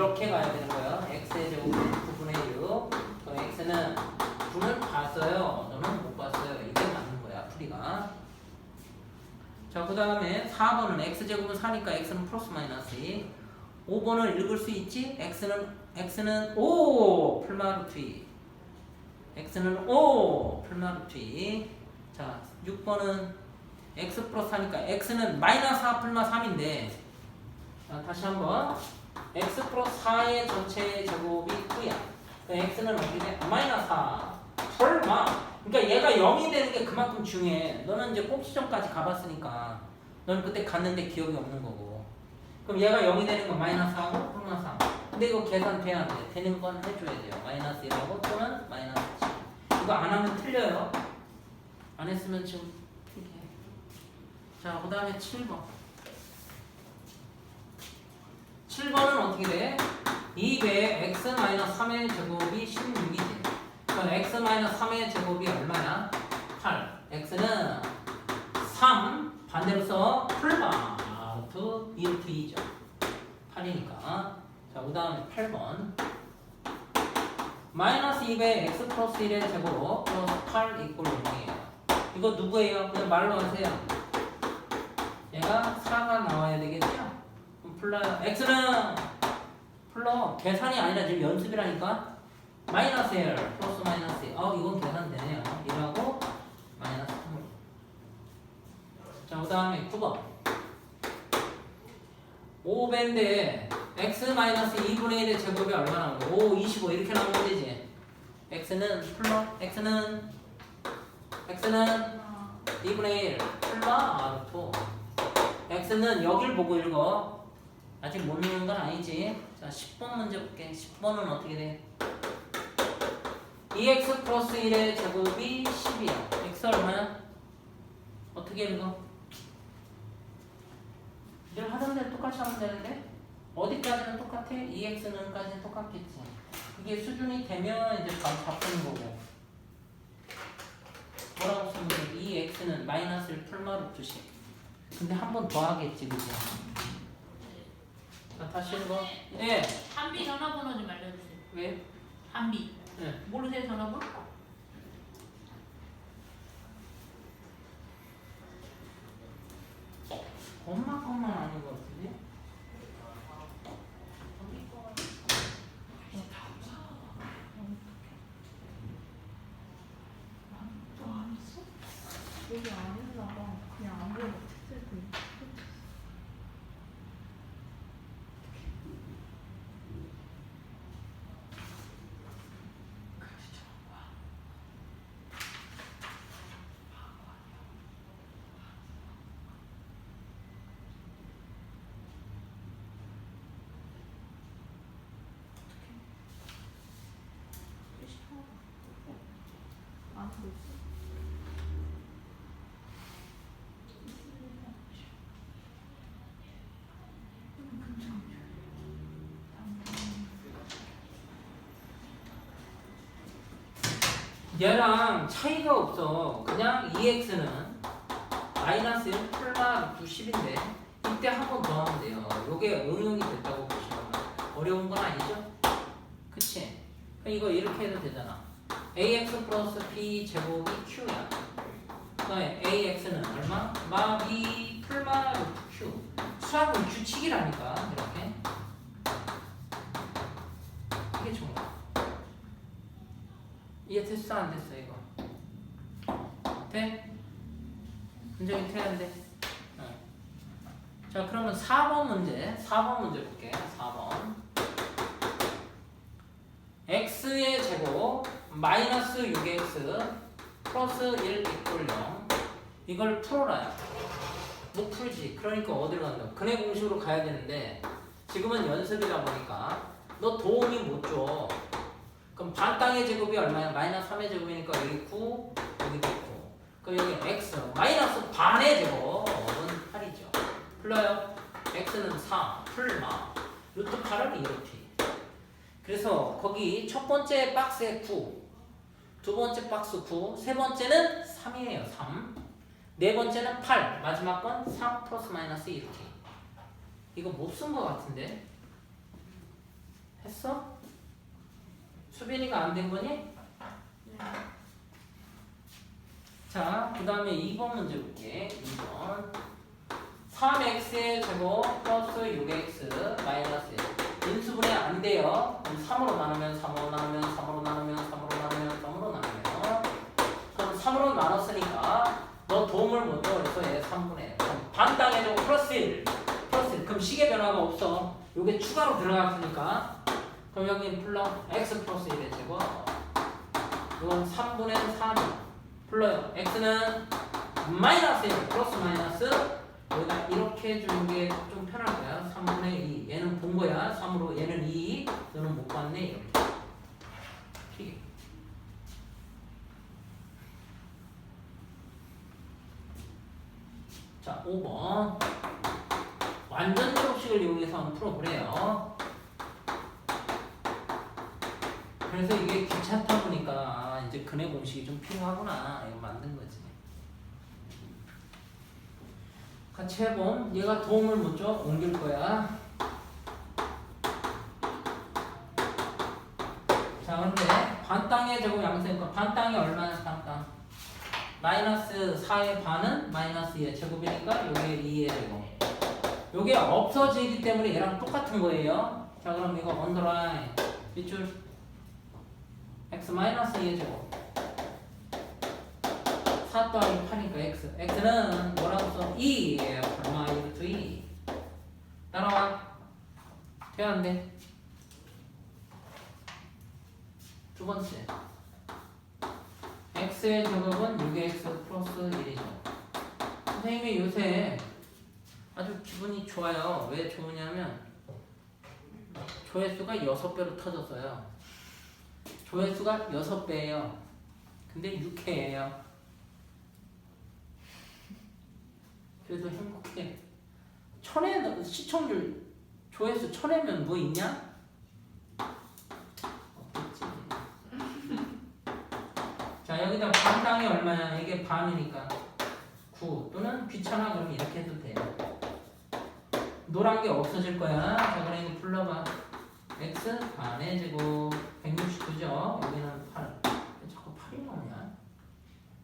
이렇게 가야 되는 거예요. x의 제곱은 9분의 6. 그럼 x는 9는 봤어요. 너는 못 봤어요. 이게 맞는 거야. 풀이가. 자, 그 다음에 4번은 x제곱은 4니까 x는 플러스 마이너스 2. 5번을 읽을 수 있지? x는 x는 5 풀마루트 2. x는 5 플마루트 2. 자, 6번은 x 플러스 4니까 x는 마이너스 4 플마 3인데 자, 다시 한번 x 플러스 4의 전체 제곱이 9야. 그 x는 어떻게 돼? 마이너스 4. 설마. 그러니까 얘가 0이 되는 게 그만큼 중요해. 너는 이제 꼭 시점까지 가봤으니까 너는 그때 갔는데 기억이 없는 거고. 그럼 얘가 0이 되는 건 마이너스 4하고 플러스 3. 근데 이거 계산 돼야 돼. 되는 건 해줘야 돼요. 마이너스 1하고 또는 마이너스 7. 이거 안 하면 틀려요. 안 했으면 지금 이렇게. 자, 그 다음에 7번. 7번은 어떻게 돼? 2배 x-3의 제곱이 16이지. 그럼 x-3의 제곱이 얼마야? 8. x는 3 반대로 써 루트 2루트 2죠. 8이니까. 자, 그 다음에 8번. 마이너스 2배 x 플러스 1의 제곱 플러스 8 이꼴 0이에요. 이거 누구예요? 그냥 말로 하세요. 얘가 4가 나와야 되겠죠? 풀러요. x는 풀러. 계산이 아니라 지금 연습이라니까. 마이너스 1 플러스 마이너스 1. 어, 이건 계산되네요. 1하고 마이너스 3. 자, 그 다음에 9번. 5배인데 x 마이너스 2분의 1의 제곱이 얼마 나오는 거야? 5, 25 이렇게 나오면 되지. x는 풀러. x는 x는 2분의 1 풀러 아루토. x는 여길 보고 읽어. 아직 못 읽는 건 아니지. 자, 10번 문제 볼게. 10번은 어떻게 돼? 2x 플러스 1의 제곱이 10이야. x 얼마야? 어떻게 읽어? 늘 하던 대로 똑같이 하면 되는데? 어디까지는 똑같아? 2x는까지는 똑같겠지. 이게 수준이 되면 이제 바, 바꾸는 거고. 뭐라고 쓰면 돼? 2x는 마이너스 1 풀마루트 10. 근데 한 번 더 하겠지, 그지? 자, 다시 읽어. 예. 한비 전화번호 좀 알려주세요. 왜? 한비. 예. 모르세요 전화번호? 엄마 것만 아는 것 같은데? 여기 안 했나 봐. 그냥 안 보고 책들 그. 얘랑 차이가 없어. 그냥 2x는 마이너스 1 플마 90인데 이때 한 번 더 하면 돼요. 요게 응용이 됐다고 보시면 어려운 건 아니죠? 그치? 그럼 이거 이렇게 해도 되잖아. Ax 플러스 b 제곱이 q야. 그다음에 ax는 얼마? 마 b 플마 루트 q. 수학은 규칙이라니까 이렇게. 이게 거야. 이해 됐어 안 됐어 이거? 돼? 굉장히 돼안돼? 어. 자 그러면 4번 문제 4번 문제 볼게 4번 x의 제곱 마이너스 6x 플러스 1 이꼴 0 이걸 풀어라요 못 풀지 그러니까 어디로 간다고 근해 공식으로 가야 되는데 지금은 연습이다 보니까 너 도움이 못줘 그럼 반 땅의 제곱이 얼마야? 마이너스 3의 제곱이니까 여기 9, 여기도 9. 그럼 여기 x 마이너스 반의 제곱은 8이죠. 풀러요. x는 4, 풀마. 루트 8은 2루트. 그래서 거기 첫 번째 박스에 9, 두 번째 박스 9, 세 번째는 3이에요. 3. 네 번째는 8, 마지막 건 3 플러스 마이너스 2루트. 이거 못쓴것 같은데? 했어? 수빈이가 안 된 거니? 네. 자, 그 다음에 2번 문제 볼게. 2번. 3x의 제곱 플러스 6x 마이너스 1. 인수분해 안 돼요. 그럼 3으로 나누면 3으로 나누면 3으로 나누면 3으로 나누면 3으로 나누면 그럼 3으로 나눴으니까 너 도움을 못 줘. 그래서 얘 3분의 반 땅에 제곱 플러스 1. 플러스 1. 그럼 식의 변화가 없어. 요게 추가로 들어갔으니까 그럼 여기 플러스 x 플러스 1의 제곱 이건 3분의 3 불러요. x는 마이너스 1 플러스 마이너스 여기다 이렇게 해주는 게 좀 편할 거야. 3분의 2 얘는 본 거야. 3으로 얘는 2 너는 못 봤네 이렇게 튀기. 자 5번 완전 제곱식을 이용해서 한번 풀어보래요. 그래서 이게 귀찮다 보니까 아, 이제 근해 공식이 좀 필요하구나 이거 만든 거지. 같이 해봄. 얘가 도움을 못 줘. 옮길 거야. 자, 근데 반 땅의 제곱 양수니까 반 땅이 얼마나 반 땅? 마이너스 4의 반은 마이너스 2의 제곱이니까 요게 2의 제곱. 요게 없어지기 때문에 얘랑 똑같은 거예요. 자, 그럼 이거 언더라인. 밑줄. x 마이너스 2의 제곱. 4 더하기 8이니까 x. x는 뭐라고 써? 2예요 얼마 1루트 2 따라와. 돼야 안돼 두 번째 x의 제곱은 6x 플러스 1이죠 선생님이 요새 아주 기분이 좋아요 왜 좋으냐면 조회수가 6배로 터졌어요 조회수가 6배예요. 근데 6회예요. 그래도 행복해. 천에 시청률 조회수 천회면 뭐 있냐? 없겠지. 자 여기다 반당이 얼마냐? 이게 반이니까 9 또는 귀찮아 그럼 이렇게 해도 돼요. 노란 게 없어질 거야. 자 그럼 이거 불러봐. x 반의 제곱 169죠. 여기는 8. 왜 자꾸 8이 나오냐?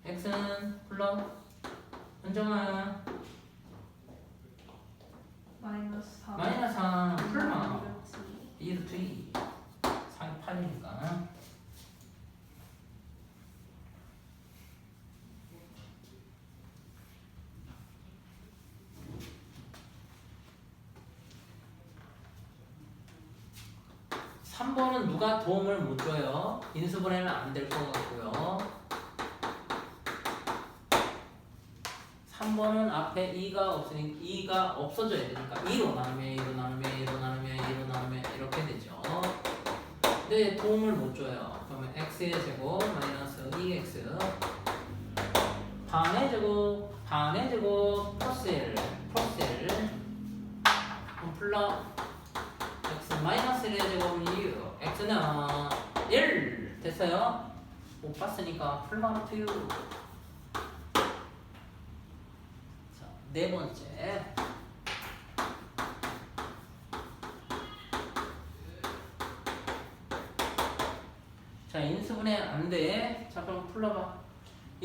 x는 불러. 은정아 마이너스 4. 마이너스 3 3번은 누가 도움을 못 줘요. 인수분해는 안 될 것 같고요. 3번은 앞에 2가 없으니 2가 없어져야 되니까 2로 나누면 2로 나누면 2로 나누면 2로 나누면 이렇게 되죠. 근데 도움을 못 줘요. 그러면 x의 제곱 마이너스 2x 반의 제곱 반의 제곱 플러스 1 플러스 1 어, 플러 마이너스 1의 제곱은 6 x는 1 됐어요? 못 봤으니까 풀마트 6 자, 네 번째. 자, 인수분해 안 돼. 자, 그럼 풀러봐.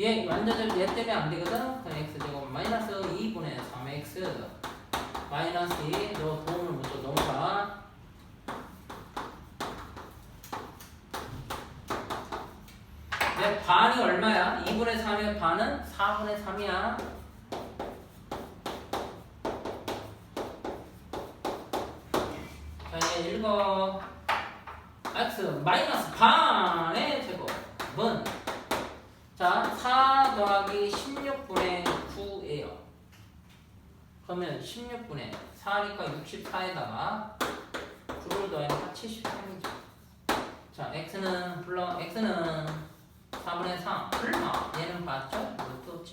얘 완전 얘 때문에 안 되거든. 그럼 x 제곱 마이너스 2분의 3x 마이너스 2. 너 도움을 못 줘. 넘어가. 내 반이 얼마야? 2분의 3의 반은 4분의 3이야. 자, 이제 읽어. x 마이너스 반의 제곱은 자, 4 더하기 16분의 9예요. 그러면 16분의 4니까 64에다가 9를 더하니까 73이죠. 자, x는 불러 x는 4분의 3 얼마? 얘는 봤죠? 이것도 70.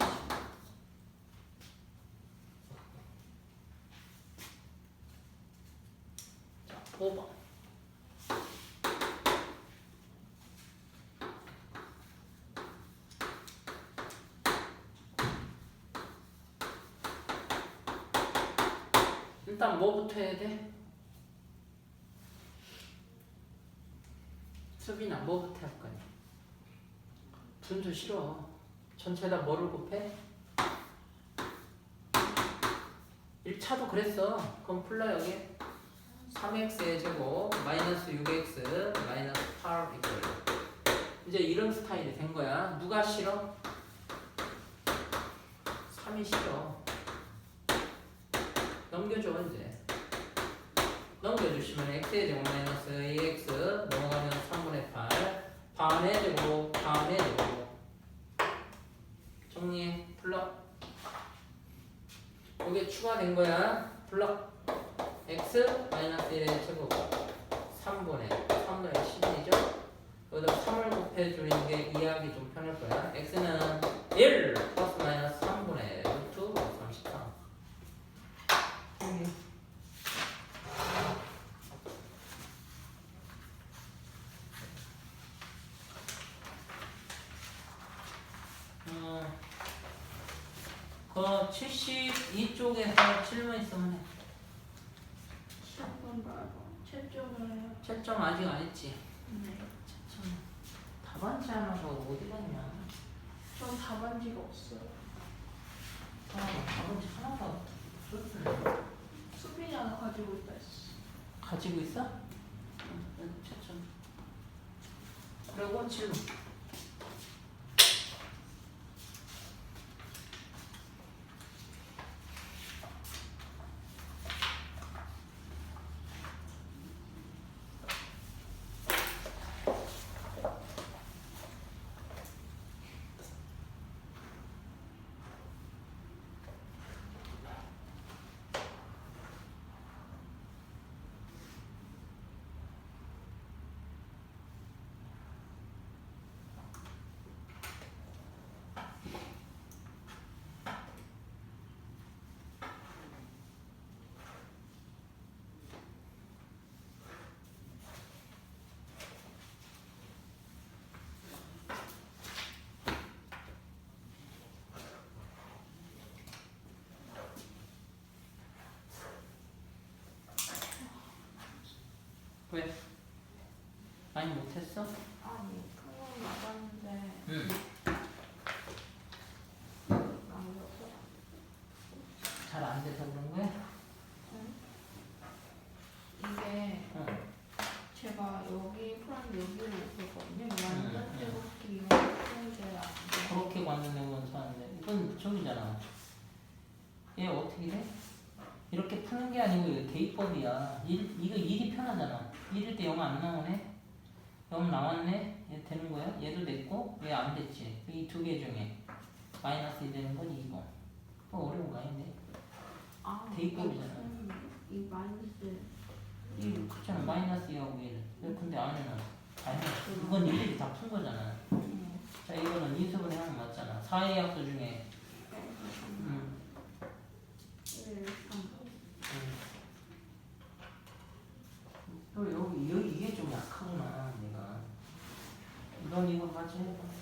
자, 5번. 일단 뭐부터 해야 돼? 수빈아 뭐부터 할 거니? 분수 싫어. 전체 다 뭐를 곱해? 1차도 그랬어. 그럼 풀러 여기 3x의 제곱 마이너스 6x 마이너스 8 이걸 이제 이런 스타일이 된 거야. 누가 싫어? 3이 싫어. 넘겨줘 이제. 넘겨주시면 x의 제곱 마이너스 2x 넘어가면 3분의 8 반의 제곱 반의 제곱 정리해. 풀러 여기에 추가된 거야. 풀러 x 마이너스 1의 제곱. 3분의 3분의 10이죠 여기다 3을 곱해주는 게 이해하기 좀 편할 거야 x는 1 플러스 마이너스 3분의 루트 33 정리 어, 그 72쪽에서 질문 있으면 해. 10번 말고 채점을. 채점 아직 안 했지? 네. 채점 답안지 하나가 어디 갔냐? 전 답안지가 없어요. 아, 답안지 하나가 없었네. 수빈이 하나 가지고 있다 했어. 가지고 있어? 응, 응, 채점. 그리고 질문. 왜? 많이 못했어? 아니, 그건 나갔는데 응. 남겨서. 잘 안 돼서 그런 거야? 이게 응. 제가 여기 풀었는데 여기를 완전 이거 돼. 그렇게 봤는데 원사는데 이건 저기잖아. 얘 어떻게 돼? 이렇게 푸는 게 아니고 이거 대입법이야. 일, 이거 일이 편하잖아. 일일 때 0 안 나오네? 0 나왔네? 얘 되는 거야? 얘도 됐고 얘 안 됐지. 이 두 개 중에 마이너스 이 되는 건 이거. 뭐 어려운 거 아닌데? 아, 대입법이잖아. 음, 이 마이너스. 이 그렇잖아. 마이너스 2하고 1. 근데 안에는 아니 이건 일일이 다 푼 거잖아. 음, 자 이거는 인수분해 하면 맞잖아. 사의 약수 중에 음, 1, 3. 좀약